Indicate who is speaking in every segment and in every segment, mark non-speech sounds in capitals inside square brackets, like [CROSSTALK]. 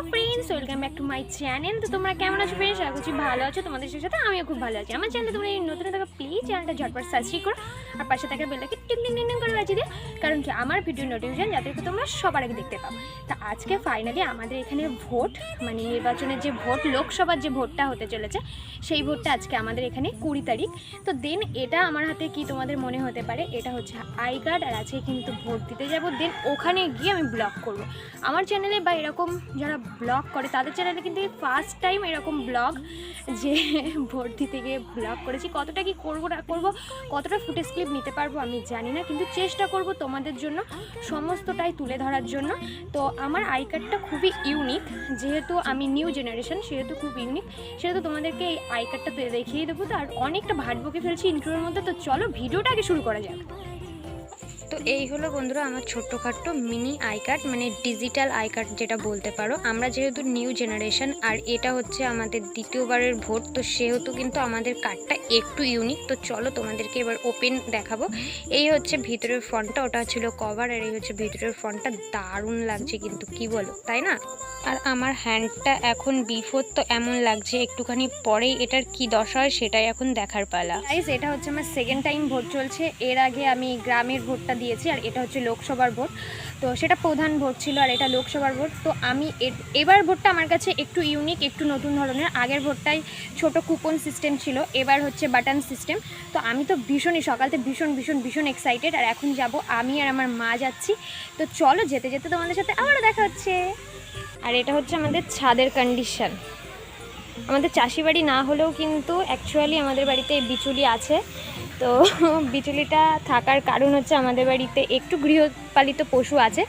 Speaker 1: Welcome my channel তো তোমরা কেমন আছো ভালো আছো। তোমাদের সাথে আমিও খুব ভালো আছি। আমার নতুন প্লিজ চ্যানেলটা করো। আর পাশে করে কারণ কি, আমার ভিডিও নোটিফিকেশন যাতে তোমরা সবার আগে দেখতে পাবো তা আজকে ফাইনালি আমাদের এখানে ভোট মানে নির্বাচনের যে ভোট, লোকসভার যে ভোটটা হতে চলেছে, সেই ভোটটা আজকে আমাদের এখানে কুড়ি তারিখ। তো দেন এটা আমার হাতে কি তোমাদের মনে হতে পারে? এটা হচ্ছে আই কার্ড আর আজকে কিন্তু ভোট দিতে যাব। দেন ওখানে গিয়ে আমি ব্লগ করব। আমার চ্যানেলে বা এরকম যারা ব্লগ করে। তাদের চ্যানেলে কিন্তু ফার্স্ট টাইম এরকম ব্লগ যে দিতে গিয়ে ব্লগ করেছি। কতটা কি করব না করব, কতটা ফুটেজ ক্লিপ নিতে পারব আমি জানি না। কিন্তু চেষ্টা করব তোমাদের জন্য সমস্তটাই তুলে ধরার জন্য। তো আমার আই কার্ডটা খুবই ইউনিক যেহেতু আমি নিউ জেনারেশন সেহেতু খুব ইউনিক সেহেতু তোমাদেরকে এই আই কার্ডটা দেখিয়ে দেবো। তো আর অনেকটা ভাট বকে ফেলছি ইন্ট্রোর মধ্যে। তো চলো ভিডিওটা আগে শুরু করা যাক। তো এই হলো বন্ধুরা আমার ছোট্টখাট্ট মিনি আই কার্ড মানে ডিজিটাল আই কার্ড যেটা বলতে পারো। আমরা যেহেতু নিউ জেনারেশন, আর এটা হচ্ছে আমাদের দ্বিতীয়বারের ভোট, তো সেহেতু কিন্তু আমাদের কার্ডটা একটু ইউনিক তো চলো তোমাদেরকে এবার ওপেন দেখাবো। এই হচ্ছে ভিতরের ফন্টটা ওটা ছিল কভার আর এই হচ্ছে ভিতরের ফন্টটা দারুণ লাগছে কিন্তু, কি বলো, তাই না? আর আমার হ্যান্ডটা এখন বিফোর তো এমন লাগছে, একটুখানি পরেই এটার কি দশা হয় সেটাই এখন দেখার পালা। এটা হচ্ছে আমার সেকেন্ড টাইম ভোট চলছে। এর আগে আমি গ্রামের ভোটটা দিয়েছি আর এটা হচ্ছে লোকসভার ভোট। তো সেটা প্রধান ভোট ছিল আর এটা লোকসভার ভোট। তো আমি এবার ভোটটা আমার কাছে একটু ইউনিক একটু নতুন ধরনের। আগের ভোটটাই ছোট কুপন সিস্টেম ছিল, এবার হচ্ছে বাটন সিস্টেম তো আমি তো ভীষণই, সকালতে ভীষণ ভীষণ ভীষণ এক্সাইটেড আর এখন যাব, আমি আর আমার মা যাচ্ছি। তো চলো যেতে যেতে তোমাদের সাথে আবারও দেখা হচ্ছে। আর এটা হচ্ছে আমাদের ছাদের কন্ডিশন আমাদের চাষি বাড়ি না হলেও কিন্তু অ্যাকচুয়ালি আমাদের বাড়িতে বিচুলি আছে। তো বিচুলিটা থাকার কারণ হচ্ছে আমাদের বাড়িতে একটু গৃহপালিত পশু আছে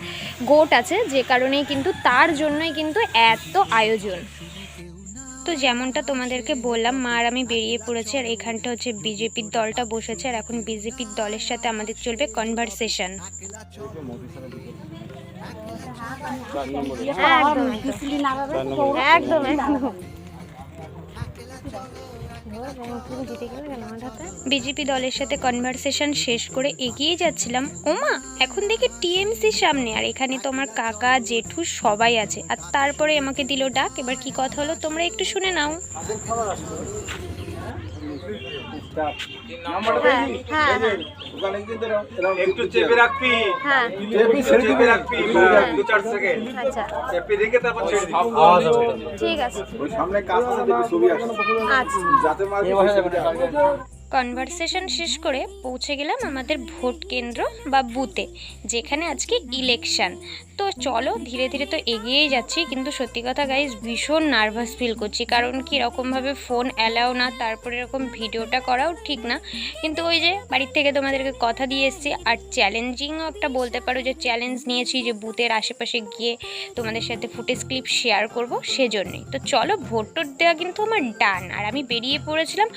Speaker 1: গোট আছে যে কারণেই কিন্তু তার জন্যই কিন্তু এত আয়োজন। তো যেমনটা তোমাদেরকে বললাম মা আর আমি বেরিয়ে পড়েছি আর এখানটা হচ্ছে বিজেপির দলটা বসেছে আর এখন বিজেপির দলের সাথে আমাদের চলবে কনভারসেশন একদম। একদম একদম। বিজেপি দলের সাথে কনভারসেশন শেষ করে এগিয়ে যাচ্ছিলাম। ওমা, এখন দেখি টিএমসি সামনে, আর এখানে তো আমার কাকা, জেঠু সবাই আছে। আর তারপরে আমাকে দিল ডাক, এবার কি কথা হলো তোমরা একটু শুনে নাও।
Speaker 2: একটু চেপে রাখবি।
Speaker 1: হ্যাঁ।
Speaker 2: চেপে রাখবি। দু চার সেকেন্ড।
Speaker 1: আচ্ছা।
Speaker 2: চেপে রেখে তারপর ছেড়ে দিবি।
Speaker 1: ঠিক আছে।
Speaker 3: ওই সামনে কাজ আছে ছবি আসছে
Speaker 1: আচ্ছা।
Speaker 3: যাতে
Speaker 1: কনভারসেশন শেষ করে পৌঁছে গেলাম আমাদের ভোট কেন্দ্র বা বুথে যেখানে আজকে ইলেকশন। তো চলো, ধীরে ধীরে তো এগিয়েই যাচ্ছি, কিন্তু সত্যি কথা গাইজ ভীষণ নার্ভাস ফিল করছি। কারণ কি ফোন অ্যালাও না, তারপরে এরকম ভিডিওটা করাও ঠিক না। কিন্তু ওই যে বাড়ির থেকে তোমাদেরকে কথা দিয়ে এসেছি, আর চ্যালেঞ্জিংও একটা বলতে পারো যে চ্যালেঞ্জ নিয়েছি যে বুথের আশেপাশে গিয়ে তোমাদের সাথে ফুটেজ ক্লিপ শেয়ার করব সেজন্যই। তো চলো ভোট দেওয়া কিন্তু আমার ডান আর আমি বেরিয়ে পড়েছিলাম,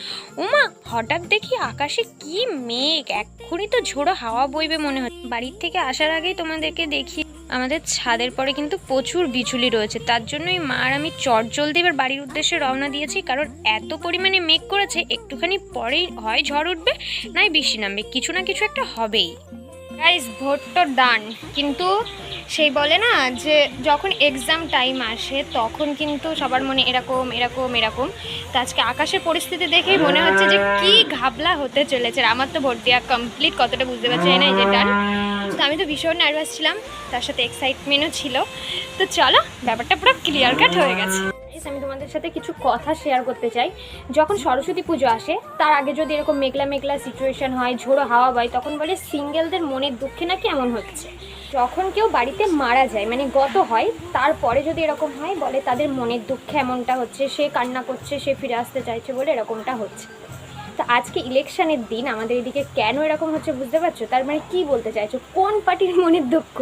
Speaker 1: উমা, হঠাৎ দেখি আকাশে কি মেঘ, এক্ষুনি তো ঝোড়ো হাওয়া বইবে মনে হচ্ছে। বাড়ির থেকে আসার আগেই তোমাদেরকে দেখি আমাদের ছাদের পরে কিন্তু প্রচুর বিচুলি রয়েছে। তার জন্যই মা আর আমি চট জলদি এবার বাড়ির উদ্দেশ্যে রওনা দিয়েছি, কারণ এত পরিমাণে মেঘ করেছে, একটুখানি পরেই হয় ঝড় উঠবে, নাই বৃষ্টি নামবে, কিছু না কিছু একটা হবেই। গাইস ভোট ডান কিন্তু সেই বলে না যে যখন এক্সাম টাইম আসে, তখন কিন্তু সবার মনে এরকম এরকম এরকম। তো আজকে আকাশের পরিস্থিতি দেখেই মনে হচ্ছে যে কি ঘাবলা হতে চলেছে আমার তো ভোট দেওয়া কমপ্লিট কতটা বুঝতে পারছি না, এই যে ডান তো আমি তো ভীষণ নার্ভাস ছিলাম, তার সাথে এক্সাইটমেন্টও ছিল। তো চলো, ব্যাপারটা পুরো ক্লিয়ার কাট হয়ে গেছে। আমি তোমাদের সাথে কিছু কথা শেয়ার করতে চাই। যখন সরস্বতী পুজো আসে, তার আগে যদি এরকম মেঘলা মেঘলা সিচুয়েশন হয়, ঝোড়ো হাওয়া হয় তখন বলে সিঙ্গেলদের মনের দুঃখে নাকি এমন হচ্ছে। যখন কেউ বাড়িতে মারা যায় মানে গত হয়, তারপরে যদি এরকম হয়, বলে তাদের মনের দুঃখে এমনটা হচ্ছে, সে কান্না করছে, সে ফিরে আসতে চাইছে বলে এরকমটা হচ্ছে। তো আজকে ইলেকশনের দিন, আমাদের এদিকে কেন এরকম হচ্ছে বুঝতে পারছ? তার মানে কি বলতে চাইছো? কোন পার্টির মনের দুঃখ?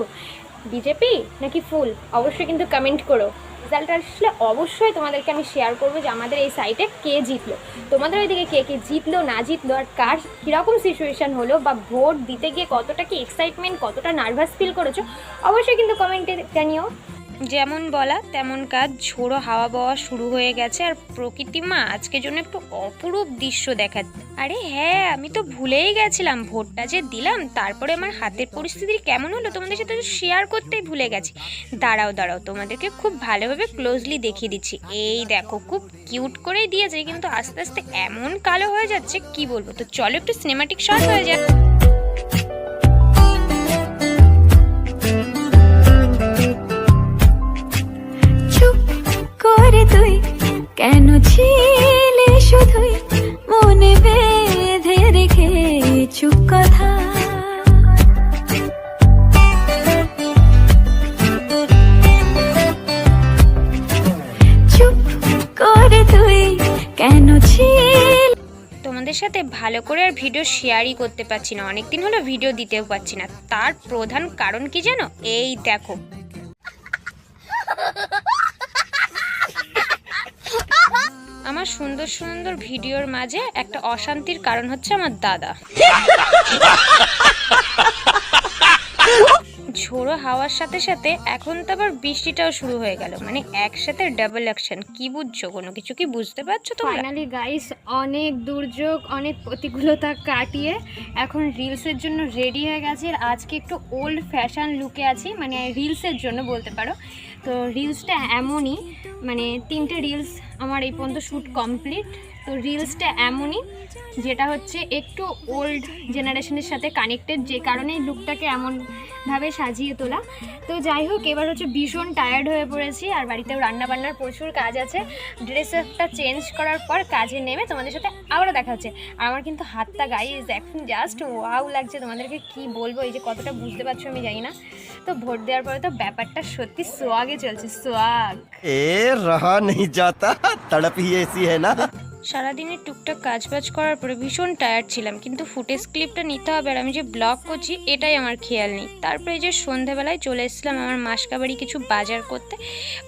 Speaker 1: বিজেপি নাকি ফুল? অবশ্যই কিন্তু কমেন্ট করো। রেজাল্ট আসলে অবশ্যই তোমাদেরকে আমি শেয়ার করব যে আমাদের এই সাইটে কে জিতলো। তোমাদের ওইদিকে কে কে জিতলো, না জিতলো, আর কার কীরকম সিচুয়েশান হলো বা ভোট দিতে গিয়ে কতটা কি এক্সাইটমেন্ট কতটা নার্ভাস ফিল করেছ? অবশ্যই কিন্তু কমেন্টে জানিও।
Speaker 4: যেমন বলা, তেমন কাজ। ঝোড়ো হাওয়া বাওয়া শুরু হয়ে গেছে আর প্রকৃতি মা, আজকের জন্য একটু অপরূপ দৃশ্য দেখাচ্ছে আরে হ্যাঁ আমি তো ভুলেই গেছিলাম ভোটটা যে দিলাম, তারপরে আমার হাতের পরিস্থিতি কেমন হলো তোমাদের সাথে শেয়ার করতেই ভুলে গেছি। দাঁড়াও দাঁড়াও, তোমাদেরকে খুব ভালোভাবে ক্লোজলি দেখিয়ে দিচ্ছি। এই দেখো, খুব কিউট করেই দিয়েছে, কিন্তু আস্তে আস্তে এমন কালো হয়ে যাচ্ছে, কি বলব? তো চলো একটু সিনেমাটিক শট হয়ে যাক।
Speaker 5: ছিলে শুধুই মনে বেঁধে রেখে চুপ কথা। চুপ করে তুই কেন ছিলে?
Speaker 4: তোমাদের সাথে ভালো করে আর ভিডিও শেয়ারই করতে পারছি না। অনেকদিন হলো ভিডিও দিতেও পারছি না। তার প্রধান কারণ কি জানো? এই দেখো। আমার সুন্দর সুন্দর ভিডিওর মাঝে একটা অশান্তির কারণ হচ্ছে আমার দাদা। [LAUGHS] ঝোড়ো হাওয়ার সাথে সাথে এখন তো আবার বৃষ্টিটাও শুরু হয়ে গেল। মানে একসাথে ডাবল অ্যাকশন কি বুঝছ? কোনো কিছু কি বুঝতে পারছ তো
Speaker 1: ফাইনালি গাইস অনেক দুর্যোগ, অনেক প্রতিকূলতা কাটিয়ে এখন রিলসের জন্য রেডি হয়ে গেছে। আর আজকে একটু ওল্ড ফ্যাশন লুকে আছি মানে রিলসের জন্য বলতে পারো। তো রিলসটা এমনই মানে তিনটে রিলস আমার এই পর্যন্ত শ্যুট কমপ্লিট তো রিলসটা এমনই, যেটা হচ্ছে একটু ওল্ড জেনারেশনের সাথে কানেক্টেড যে কারণে লুকটাকে এমনভাবে সাজিয়ে তোলা। তো যাই হোক, এবার হচ্ছে ভীষণ টায়ার্ড হয়ে পড়েছি, আর বাড়িতেও রান্নাবান্নার প্রচুর কাজ আছে। ড্রেস চেঞ্জ করার পর কাজে নেমে তোমাদের সাথে আবারও দেখা হচ্ছে। আর আমার কিন্তু হাতটা গায়ে এখন জাস্ট ওয়াও লাগছে তোমাদেরকে কি বলব, এই যে কতটা বুঝতে পারছ আমি জানি না। তো ভোট দেওয়ার পরে তো ব্যাপারটা সত্যি সোয়াগে চলছে, সোয়াগ।
Speaker 6: এ রহা নেই যাতা তড়প এসি হ্যাঁ না?
Speaker 4: সারাদিনের টুকটাক কাজবাজ করার পরে ভীষণ টায়ার্ড ছিলাম, কিন্তু ফুটেজ ক্লিপটা নিতে হবে আর আমি যে ব্লগ করছি, এটাই আমার খেয়াল নেই। তারপরে যে সন্ধেবেলায় চলে এসেছিলাম আমার মাসকাবাড়ি কিছু বাজার করতে,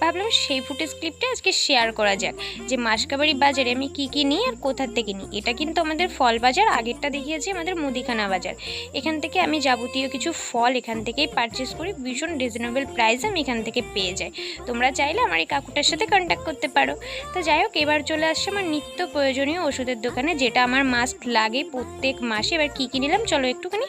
Speaker 4: ভাবলাম সেই ফুটেজ ক্লিপটা আজকে শেয়ার করা যাক, যে মাসকাবাড়ি বাজারে আমি কি কি নিই আর কোথার থেকে নিই। এটা কিন্তু আমাদের ফল বাজার, আগেরটা দেখিয়েছি আমাদের মুদিখানা বাজার। এখান থেকে আমি যাবতীয় কিছু ফল এখান থেকেই পারচেস করি, ভীষণ রিজনেবল প্রাইসে আমি এখান থেকে পেয়ে যাই। তোমরা চাইলে আমার এই কাকুটার সাথে কন্ট্যাক্ট করতে পারো। তো যাই হোক, এবার চলে আসছে আমার নিত্য প্রয়োজনীয় ওষুধের দোকানে, যেটা আমার মাস্ট লাগে প্রত্যেক মাসে। এবার কী কী নিলাম? চলো একটুখানি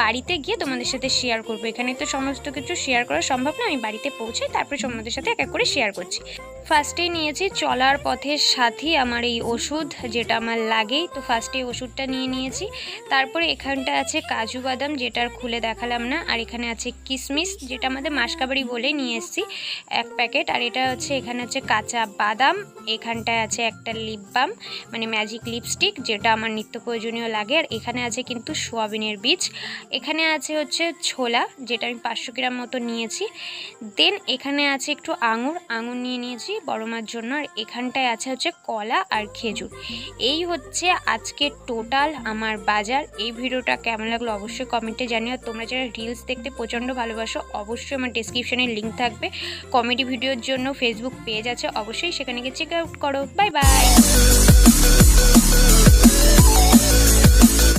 Speaker 4: বাড়িতে গিয়ে তোমাদের সাথে শেয়ার করব। এখানে তো সমস্ত কিছু শেয়ার করা সম্ভব না। আমি বাড়িতে পৌঁছে তারপরে তোমাদের সাথে এক এক করে শেয়ার করছি। ফার্স্টেই নিয়েছি চলার পথের সাথী আমার এই ওষুধ, যেটা আমার লাগেই। তো ফার্স্টে ওষুধটা নিয়ে নিয়েছি। তারপরে এখানটা আছে কাজু বাদাম, যেটার খুলে দেখালাম না। আর এখানে আছে কিশমিশ যেটা আমাদের মাসকাবাড়ি বলে নিয়ে এসেছি এক প্যাকেট। আর এটা হচ্ছে, এখানে আছে কাঁচা বাদাম, এখানটায় আছে একটা লিপ বাম মানে ম্যাজিক লিপস্টিক যেটা আমার নিত্য প্রয়োজনীয় লাগে। আর এখানে আছে কিন্তু সোয়াবিনের বীজ। এখানে আছে হচ্ছে ছোলা, যেটা আমি পাঁচশো গ্রাম মতো নিয়েছি। দেন এখানে আছে একটু আঙুর। আঙুর নিয়ে নিয়েছি বড় মার জন্য। আর এখানটায় আছে হচ্ছে কলা আর খেজুর। এই হচ্ছে আজকে টোটাল আমার বাজার। এই ভিডিওটা কেমন লাগল অবশ্যই কমেন্টে জানিও। তোমরা যারা রিলস দেখতে প্রচণ্ড ভালোবাসো, অবশ্যই আমার ডিসক্রিপশনে লিঙ্ক থাকবে। কমেডি ভিডিওর জন্য ফেসবুক পেজ আছে। অবশ্যই সেখানে গিয়ে চেক আউট করো। Bye bye Yeah.